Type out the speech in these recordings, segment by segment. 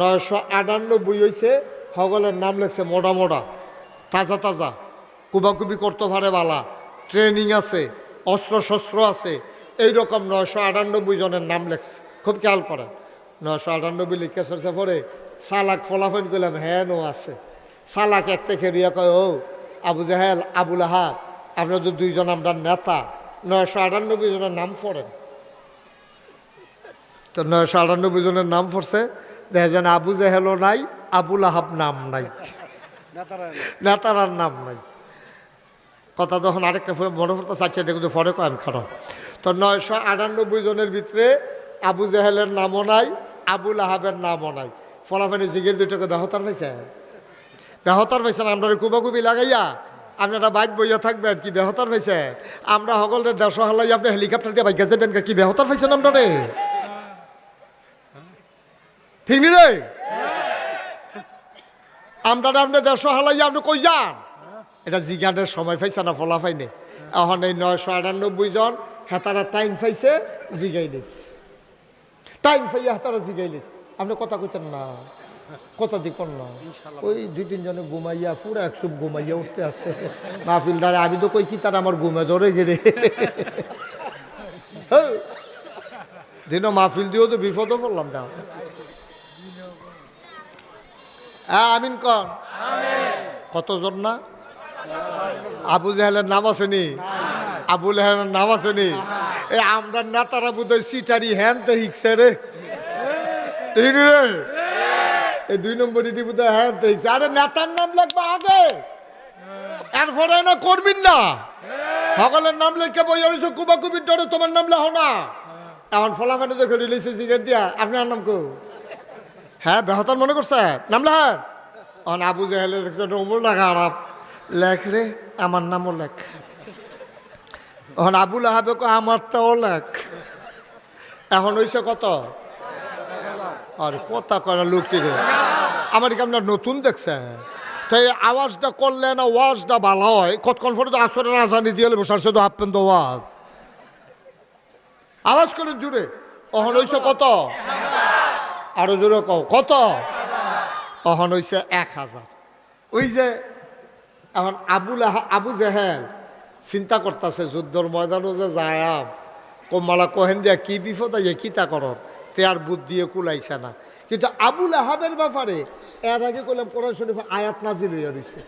নয়শো আটানব্বই হয়েছে সকলের নাম লেখছে মোটা মোটা, তাজা তাজা, কুবাকুবি করতে পারে বালা, ট্রেনিং আছে অস্ত্র শস্ত্র আছে, এইরকম নয়শো আটানব্বই জনের নাম লেখছে, খুব খেয়াল করেন, নয়শো আটানব্বই লিখে সরছে পরে সালাক ফলাফল করলাম হ্যাঁ নো আছে, সালাক এক থেকে কয়, ও, আবু জাহেল আবুল আহাব আপনারা তো দুইজন আমরা নেতা, নয়শো আটানব্বই জনের নাম পড়েন, তো নয়শো আটানব্বই জনের নাম পড়ছে দেখা যায় না আবু জাহেলও নাই আবুল আহাব নাম নাই। নেতারার নাম নাই। কথা যখন আরেকটা মনে পড়তে চাচ্ছে, এটা কিন্তু পরে কয় খারাপ। তো নয়শো আটানব্বই জনের ভিতরে আবু জাহেলের নামও নাই আবুল আহাবের নামও নাই। ফলাফানি জিগের দুইটাকে বেহতার পাইছে বেহতার পাইছেন আমরা কুবাকুবি লাগাইয়া, আপনারা বাইক বইয়া থাকবেন, কি বেহতার পাইছে আমরা সকলের দেড়শো হালাই আপনি হেলিকপ্টার দিয়ে বাইকে যাবেন কি বেহতার পাইছেন আমরা রে ঠিক নি রে? আমরা আপনি দেড়শো হালাই আপনি কই যান? এটা জিজ্ঞানের সময় পাইছে না ফলা পাইনি। এখন এই নয়শো আটানব্বই জন হেতারা টাইম পাইছে জিগাইলিস টাইম পাইয়া হেতারা জিগাইলিস আপনি কথা কইতেন না। কথা দিকন না। ওই দুই তিনজনে ঘুমাইয়া পুরো একশো ঘুমাইয়া উঠতে আসছে মাহফিলদারে আমি তো কই কি তার আমার ঘুমে ধরে গেলে। দিন মাহফিল দিয়েও তো বিপদও পড়লাম হ্যাঁ আমিন কন। কতজন না? আবু জাহেলের নাম আসেনি? আবু জাহেলের নাম আসেনি? এ আমরা নেতারা বোধ সিটারি হ্যান তো হিকছে রে। এই দুই নম্বর ইটি বোধ হয় হ্যান তো হিকছে। আরে নেতার নাম লাগবে আগে। এরপরে না করবিন না। সকলের নাম লেখে বই আমি কুবা কুবির ডরে তোমার নাম লেখো না। এখন ফলাফানে দেখে রিলিজে সিগারেট দিয়া? আপনার নাম কো? হ্যাঁ বেহতার মনে করছে? নাম লেখ অন আবু জাহেলে দেখছে নমুল না খারাপ লেখ রে, আমার নামও লেখ। এখন আবুল আহাবে আমারটাও লেখ। এখন হইছে কত? আরে, কথা কয় লোক কি রে? আমার কি আপনার নতুন দেখছে? তাই আওয়াজটা করলে না ওয়াজটা ভালো হয়। কতক্ষণ পরে তো আসরের আজানি দিয়ে বসারছে তো হাফপেন ওয়াজ। আওয়াজ করে জুড়ে। অহন হইছে কত? আরও জোরে কও, কত? অহন হইছে এক হাজার। ওই যে এখন আবুল আবু জেহেল চিন্তা করতেছে, যুদ্ধর ময়দানও যে যায়াম কমালা কহেন দিয়া কি বিপদ আইয়ে কিতা করর তে আর বুদ্ধিয়ে কুলাইছে না। কিন্তু আবুল আহাবের ব্যাপারে, এর আগে কইলাম কোরআন শরীফ আয়াত নাজির হইয়া দিছে।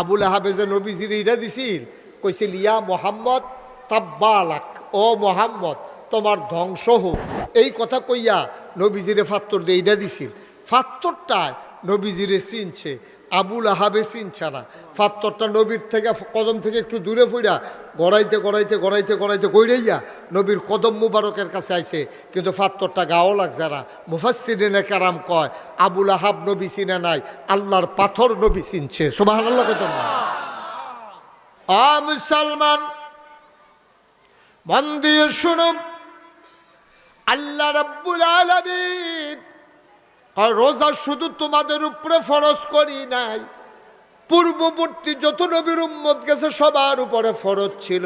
আবুল আহাবে যে নবীজির ইরা দিছিল কইছিল ইয়া মোহাম্মদ তাব্বালাক, ও মোহাম্মদ তোমার ধ্বংস হোক। এই কথা কইয়া নবীজিরে ফাত্তর দিয়ে ইটা দিছিল। ফাত্তরটায় নবীজিরে চিনছে, আবুল আহাবে চিনছে না। ফাত্তরটা নবীর থেকে, কদম থেকে একটু দূরে ফুইরা গড়াইতে গড়াইতে গড়াইতে গড়াইতে গড়াইয়া নবীর কদম মুবারকের কাছে আইছে। কিন্তু ফাত্তরটা গাও লাগছে না। মুফাসিনে কারাম কয়, আবুল আহাব নবী চিনে নাই, আল্লাহর পাথর নবী চিনছে। সুবাহ মুসলমান, মন দিয়ে শুনুন আল্লাহ রব্বুল আলমিন আর রোজা শুধু তোমাদের উপরে ফরজ করি নাই। পূর্ববর্তী যত নবীর উম্মত গেছে, সবার উপরে ফরজ ছিল।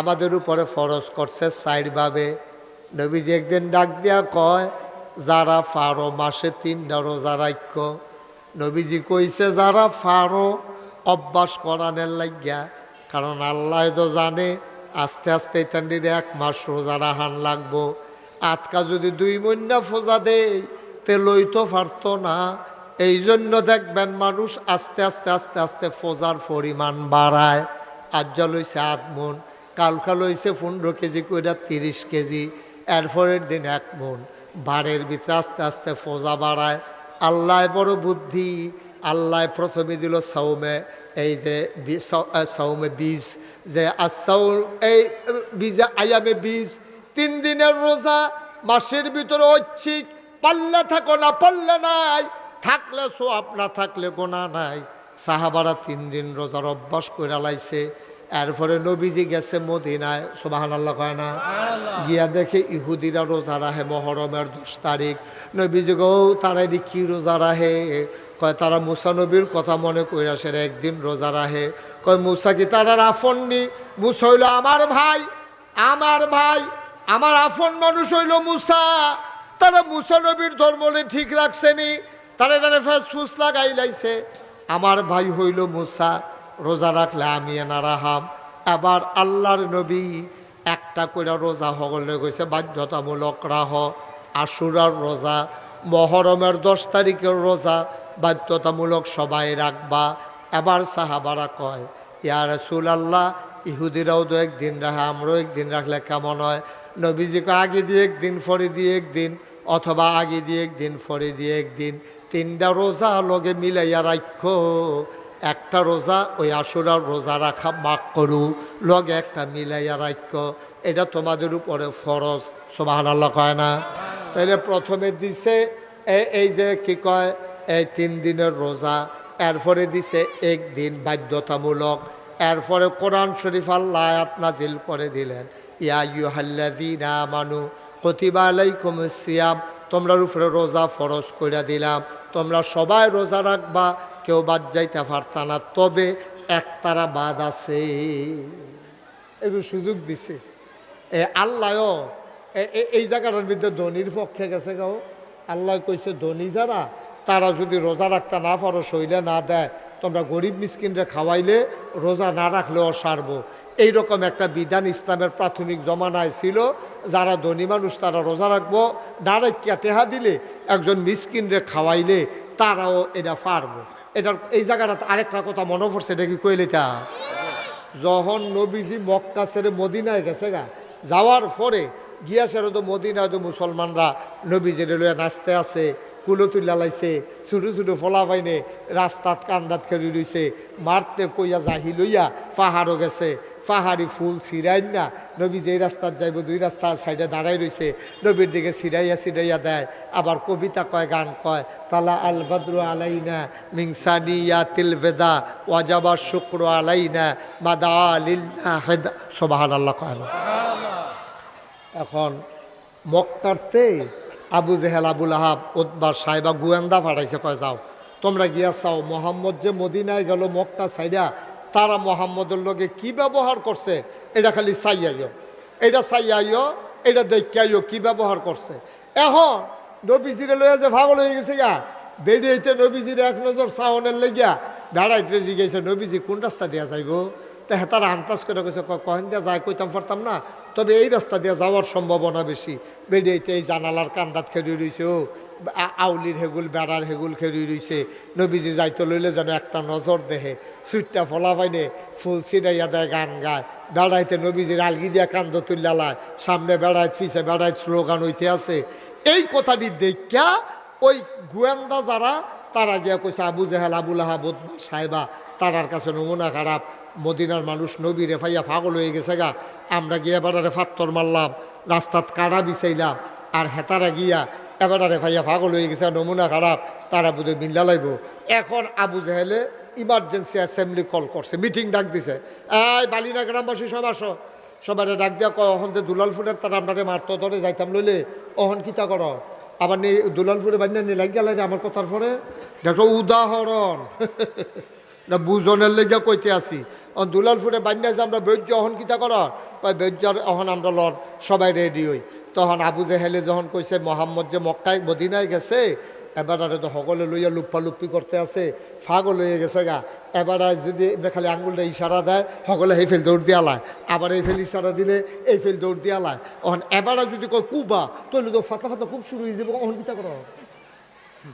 আমাদের উপরে ফরজ করছে সাইডভাবে। নবীজি একদিন ডাক দিয়া কয়, যারা ফারো মাসে তিনটা রোজা রাখ্য নবীজি কইছে, যারা ফারো, অভ্যাস করানের লাগিয়া, কারণ আল্লাহ তো জানে আস্তে আস্তে তান্ডির এক মাস রোজা রাহান লাগবো। আতকা যদি দুই মন্যা ফোজা দেয় তে লইতে পারতো না। এই জন্য দেখবেন মানুষ আস্তে আস্তে আস্তে আস্তে ফোজার পরিমাণ বাড়ায়। আজ লইছে আট মন, কালকা লইছে পনেরো কেজি কইরা তিরিশ কেজি, এরপরের দিন এক মন। বাড়ের ভিতরে আস্তে আস্তে ফোজা বাড়ায়। আল্লাহ বড় বুদ্ধি আল্লাহ প্রথমে দিল সৌমে এই যে সৌমে বীজ। যে আসাউ এই বীজে আয়ামে বীজ তিন দিনের রোজা মাসের ভিতরে ঐচ্ছিক পাল্লা থাকো না পাল্লে নাই থাকলে সোয়াব না থাকলে গোনা নাই। সাহাবারা তিন দিন রোজার অভ্যাস করে লাইছে। এরপরে নবীজি গেছে মদিনায় সোবাহান আল্লাহ কয় না? গিয়া দেখে ইহুদিরা রোজা রাহে মহরমের দশ তারিখ। নবীজি গো তারা কি রোজা রাহে কয় তারা মুসা নবীর কথা মনে করে আসে একদিন রোজা রাহে কয়, মুসা কি তার আফন নি? মুসা হইল, আমার ভাই আমার ভাই, আমার আফন মানুষ হইল মুসা। তারা মুসানবীর ধর্মলে ঠিক রাখছেনি তারা এখানে ফেস ফুস লাগাই লাইছে। আমার ভাই হইল মুসা, রোজা রাখলে আমি এনা রাহাম এবার আল্লাহর নবী একটা করে রোজা হগলে গেছে বাধ্যতামূলক রাহ, আশুরার রোজা, মহরমের দশ তারিখের রোজা, বাধ্যতামূলক সবাই রাখবা। এবার সাহাবারা কয়, ইয়া রসুল আল্লাহ ইহুদিরাও তো একদিন রাখে, আমরাও একদিন রাখলে কেমন হয়? নবীজিকে আগে দিয়ে একদিন ফরে দিয়ে একদিন, অথবা আগে দিয়ে একদিন ফরে দিয়ে একদিন। তিনটা রোজা লগে মিলাইয়া রাখ একটা রোজা ওই আসুরার রোজা রাখা মাক করু, লগে একটা মিলাইয়া রাখ এটা তোমাদের উপরে ফরজ। সোবাহান আল্লাহ কয় না? তাইলে প্রথমে দিছে এই যে কি কয়, এই তিন দিনের রোজা। এরপরে দিছে একদিন বাধ্যতামূলক। এরপরে কোরআন শরীফ আল্লাহ নাজিল করে দিলেন। ইয়া ইউহাল্লাযীনা আমানু, কতিবা আলাইকুম উপরে রোজা ফরজ করে দিলাম। তোমরা সবাই রোজা রাখবা, কেউ বাদ যাইতে পারতা না, তবে একতারা বাদ আছে। একটু সুযোগ দিছে। এ এ- এই জায়গাটার মধ্যে ধনির পক্ষে গেছে গাও আল্লাহ কইছে, ধনী যারা তারা যদি রোজা রাখতে না পারো শৈলে না দেয়, তোমরা গরিব মিসকিনরে খাওয়াইলে রোজা না রাখলেও সারবো। এইরকম একটা বিধান ইসলামের প্রাথমিক জমানায় ছিল, যারা ধনী মানুষ তারা রোজা রাখব ডাইরেক্ট টেহা দিলে একজন মিসকিনরে খাওয়াইলে তারাও এটা পারব। এটার, এই জায়গাটা আরেকটা কথা মনে পড়ছে এটা কি কইলে তা যখন নবীজি মক্কা ছেড়ে মদিনায় গেছে গা, যাওয়ার পরে গিয়া সেরে তো মদিনায় তো মুসলমানরা নবীজির লইয়া নাচতে আছে কুলো তুলা লাইছে ছোটো ছোটো ফলা পাইনে রাস্তাত কান্দাত খেলি রইছে মারতে কইয়া জাহি লইয়া পাহাড়ও গেছে। পাহাড়ি ফুল ছিড়াই না। নবী যেই রাস্তাত যাইব দুই রাস্তার সাইডে দাঁড়াই রইছে নবীর দিকে ছিড়াইয়া ছিড়াইয়া দেয়। আবার কবিতা কয় গান কয় তালা আল বদ্র আলাইনা মিংসানি ইয়া তিল বেদা ওয়াজাবা শুক্র আলাইনা মাদা আলিল্লা হেদা। সোবাহান আল্লাহ কয় না। এখন মক্কারতে আবু জেহেল আবুল আহাব ওতবার সাহেবা গোয়েন্দা পাঠাইছে, কয় যাও। তোমরা গিয়া চাও, মোহাম্মদ যে মদিনায় গেল, মক্কা সাইডা তারা মোহাম্মদের লগে কি ব্যবহার করছে? এটা খালি চাইয়াইও এটা চাইয়াইও এটা দেখাইও কি ব্যবহার করছে। এখন নবীজিরে লইয়া যে ভাগল হয়ে গেছে গা বেরিয়েছে নবীজির এক নজর সাহনের লেগিয়া, বেড়াইতে জিগেছে নবীজি কোন রাস্তা দিয়া যাইব? তা হেতার আন্দাজ করে গেছে কহেন দিয়া যায় কইতাম পারতাম না। তবে এই রাস্তা দিয়ে যাওয়ার সম্ভাবনা বেশি। বেরিয়েতে এই জানালার কান্দাত খেলি রইছে, ও আউলির হেগুল, বেড়ার হেগুল খেলি রইছে। নবীজি যাইতে লইলে যেন একটা নজর দেহে, সুইটটা ফলা পাইনে, ফুল ছিড়াইয়া দেয়, গান গায়। বেড়াইতে নবীজির আলগি দিয়া কান্দ তুল্লালায় সামনে বেড়াইত ফিসে বেড়াইত স্লোগান হইতে আছে। এই কথাটি দেখা ওই গোয়েন্দা যারা, তারা গিয়া কইছে, আবু জেহেল, আবুল আহাবুদ সাহেবা, তারার কাছে নমুনা খারাপ। মদিনার মানুষ নবী রেফাইয়া পাগল হয়ে গেছে গা। আমরা গিয়ে এবারে ফাত্তর মারলাম, রাস্তাত কাড়া বিছাইলাম, আর হেতারা গিয়া এবারে রেফাইয়া পাগল হয়ে গেছে, নমুনা খারাপ, তারা বোধহয় মিল্লা লাইব। এখন আবু জেহেলে ইমার্জেন্সি অ্যাসেম্বলি কল করছে মিটিং ডাক দিছে। এই বালিনা গ্রামবাসী, সব আসো। সবাই ডাক দিয়া কয়, অহন যে দুলাল ফুটের তারা আপনারে মারতো, ধরে যাইতাম লইলে, অহন কিতা কর? আবার নি দুলালপুরে বান্যা নি লাগ গেলে আমার কথার পরে, দেখো উদাহরণ। না বুজনের লেগে কইতে আসি অন দুলালপুরে যে আমরা বৈদ্য অহন কিতা কর কয় বৈদ্যর অহন আমরা লর সবাই রেডি হই। তখন আবু জেহেলে যখন কইছে, মোহাম্মদ যে মক্কায়, মদিনায় গেছে, এবার আর তো সকলে লইয়া লুপ্পি করতে আছে, ফাগল হয়ে গেছে গা। এবার যদি খালি আঙুলটা ইশারা দেয়, সকলে এই ফেল দৌড় দিয়া লায়। আবার এই ফেল ইশারা দিলে, এই ফেল দৌড় দিয়া লায়। অহন এবার যদি কয়, কুবা তাহলে তো ফাতা ফাতা খুব শুরু হয়ে যাবে, অহন কিতা করো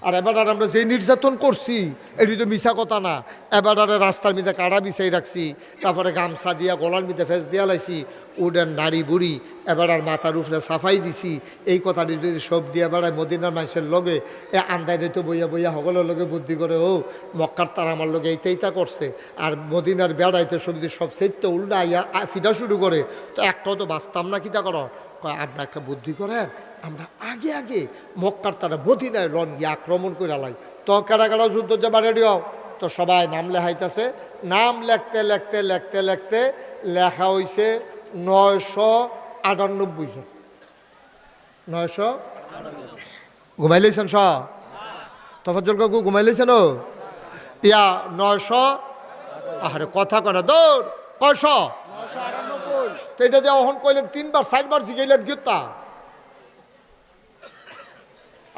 আর এবার আমরা যে নির্যাতন করছি, এটি তো মিশা কথা না। এবার আর রাস্তার মধ্যে কাড়া বিছাই রাখছি, তারপরে গামছা দিয়া, গলার মধ্যে ফেস দিয়া লাইছি, উডেন নারী বুড়ি এবার আর মাথার উপরে সাফাই দিছি। এই কথাটি যদি সব দিয়ে বেড়ায় মদিনার মানুষের লগে, এ আন্দায় তো বইয়া বইয়া সকলের লগে বুদ্ধি করে, ও, মক্কার তার আমার লগে এইটা এইটা করছে। আর মদিনার বেড়াইতে সবজি সব সেটটা উল্টা আইয়া ফিটা শুরু করে। তো একটাও তো বাঁচতাম না কিতা করো? আপনার একটা বুদ্ধি করেন? আমরা আগে আগে মক্কার তারা মদিনায় লন গিয়ে আক্রমণ করে আলাই তো কারা কারা যুদ্ধ যাবা রেডি হও। তো সবাই নাম লেখাইতেছে। নাম লেখতে লেখতে লেখতে লেখতে লেখা হইছে নয়শো আটানব্বই জন। নয়শো ঘুমাইলেছেন স তফাজ্জল কাকু ঘুমাইলেছেন ও? ইয়া, নয়শো? আরে কথা কনা দৌড়। কয়শ? তো এটা যে অহন কইলেন তিনবার, চারবার জিগাইলেন গীতা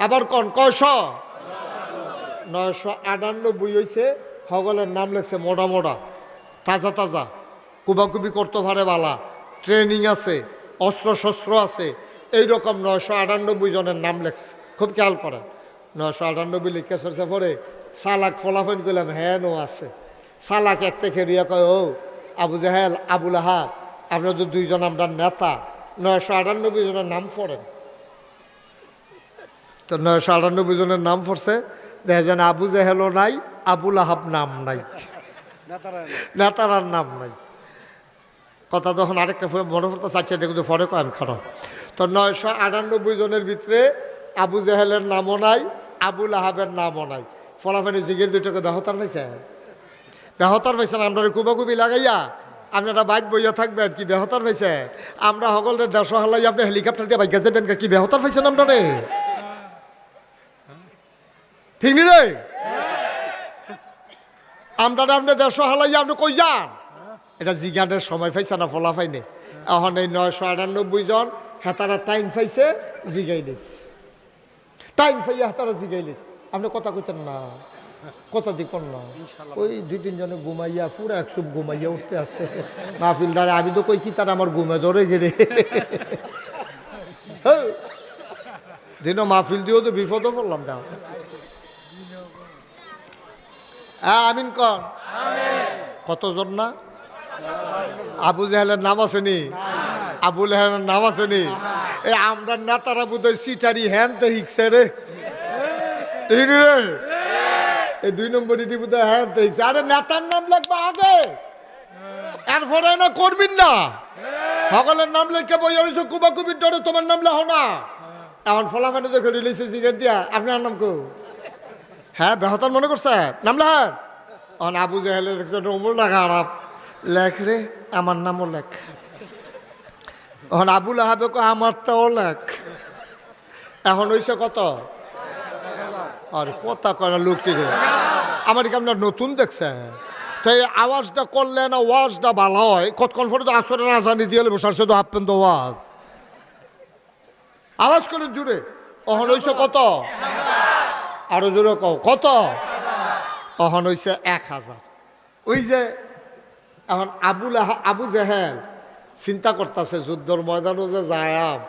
আবার কন? কয়শ? নয়শো আটানব্বই হয়েছে সকলের নাম লেখছে মোটা মোটা, তাজা তাজা, কুবাকুবি করতে পারে বালা, ট্রেনিং আছে অস্ত্র শস্ত্র আছে, এইরকম নয়শো আটানব্বই জনের নাম লেখছে। খুব খেয়াল করেন, নয়শো আটানব্বই লিখে সরছে পরে সালাক ফলাফল করলাম হ্যাঁ নো আছে। সালাক এক থেকে রিয়া কয়, ও, আবু জাহেল, আবুল আহাব, আপনাদের দুইজন আমরা নেতা, নয়শো আটানব্বই জনের নাম পড়েন। তো নয়শো আটানব্বই জনের নাম পড়ছে। দেখা যায় আবু জাহেলও নাই আবুল আহাব নাম নাই। নেতারার নাম নাই। কথা যখন আরেকটা মনে পড়তে চাচ্ছে এটা কিন্তু পরে কয় আমি খারাপ তো নয়শো আটানব্বই জনের ভিতরে আবু জাহেলের নামও নাই আবুল আহাবের নামও নাই। ফলাফানি জিগের দুটোকে বেহতার পাইছে? বেহতার পাইছেন আমরা কুবাকুবি লাগাইয়া আপনারা বাইক বইয়া থাকবেন কি বেহতার পাইছে? আমরা সকলের দেড়শো হালাই আপনি হেলিকপ্টার দিয়ে বাইক গেছেন কি বেহতার পাইছেন আমরা রে ঠিক নি রে? আমরা আপনি দেড়শো হালাই আপনি কই যান? এটা জিজ্ঞানের সময় পাইছে না ফলা পাইনি। এখন এই নয়শো আটানব্বই জন হেতারা টাইম পাইছে জিগাইলিস টাইম পাইয়া হেতারা জিগাইলিস আপনি কথা কইতেন না কথা দিকন না। ওই দুই তিনজনে ঘুমাইয়া পুরো একশো ঘুমাইয়া উঠতে আছে মাহফিলদারে আমি তো কই কি তার আমার ঘুমে ধরে গেলে। দিনও মাহফিল দিয়েও তো বিপদও পড়লাম দাও হ্যাঁ আমিন কন কতজন না? আবু জাহেলের নাম আসেনি আবু জাহেলের নাম আসেনি এই আমরা নেতারা বোধহয় সিটারি হ্যান তো হিকছে রে। এই দুই নম্বর ইটি বোধহয় হ্যান তো হিকছে। আরে নেতার নাম লিখবা আগে। এরপরে না করবিন না। সকলের নাম লিখে বই রয়েছে কুবা কুবির ডরে তোমার নাম লেখো না। এখন ফলাফানে দেখে রিলিজে সিগারেট দিয়া। আপনার নাম কো? হ্যাঁ বেহতার মনে করছে? নাম লেখার? অন আবু জাহেলের দেখছে ওমর লেখা আরাম লেখ রে, আমার নামও লেখ। এখন আবুল আহাবে কো আমারটাও লেখ। এখন হইছে কত? আর, কথা করে আমার কি আপনার নতুন দেখছে তো এই আওয়াজটা করলে না, ওয়াজটা ভালো হয়। কতক্ষণ পরে তো আসরে না আজানি দিয়ে বসার তো হাফ তো ওয়াজ। আওয়াজ করে জুড়ে। অহন হইছে কত? আরও জোরে কও, কত? তখন হইছে এক হাজার। ওই যে এখন আবুল আবু জেহেল চিন্তা করতেছে, যুদ্ধর ময়দানও যে যায়াম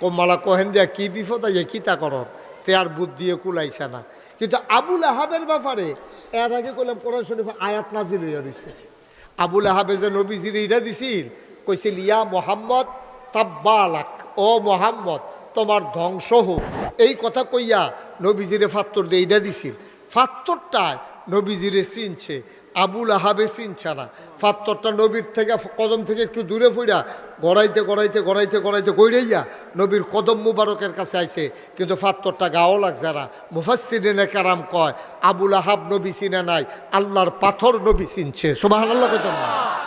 কমালা কহেন দিয়া কি বিপদ কিতা কর তে আর বুদ্ধিয়ে কুলাইছে না। কিন্তু আবুল আহাবের ব্যাপারে, এর আগে কইলাম কোরআন শরীফ আয়াত নাজিল হইয়া দিছে আবুল আহাবে যে নবীজির ইটা দিছিল, কইছিল, ইয়া মোহাম্মদ তাব্বালাক, ও মোহাম্মদ তোমার ধ্বংস হোক। এই কথা কইয়া নবীজিরে ফাত্তর দিয়ে ইটা দিছিল। ফাত্তরটায় নবীজিরে চিনছে, আবুল আহাবে চিনছে না। ফাত্তরটা নবীর থেকে, কদম থেকে একটু দূরে ফুইরা গড়াইতে গড়াইতে গড়াইতে গড়াইতে গড়াইয়া নবীর কদম মুবারকের কাছে আইছে। কিন্তু ফাত্তরটা গাও লাগছে না। মুফাসিনে কারাম কয়, আবুল আহাব নবী চিনে নাই, আল্লাহর পাথর নবী চিনছে। সুবাহ আল্লাহ। না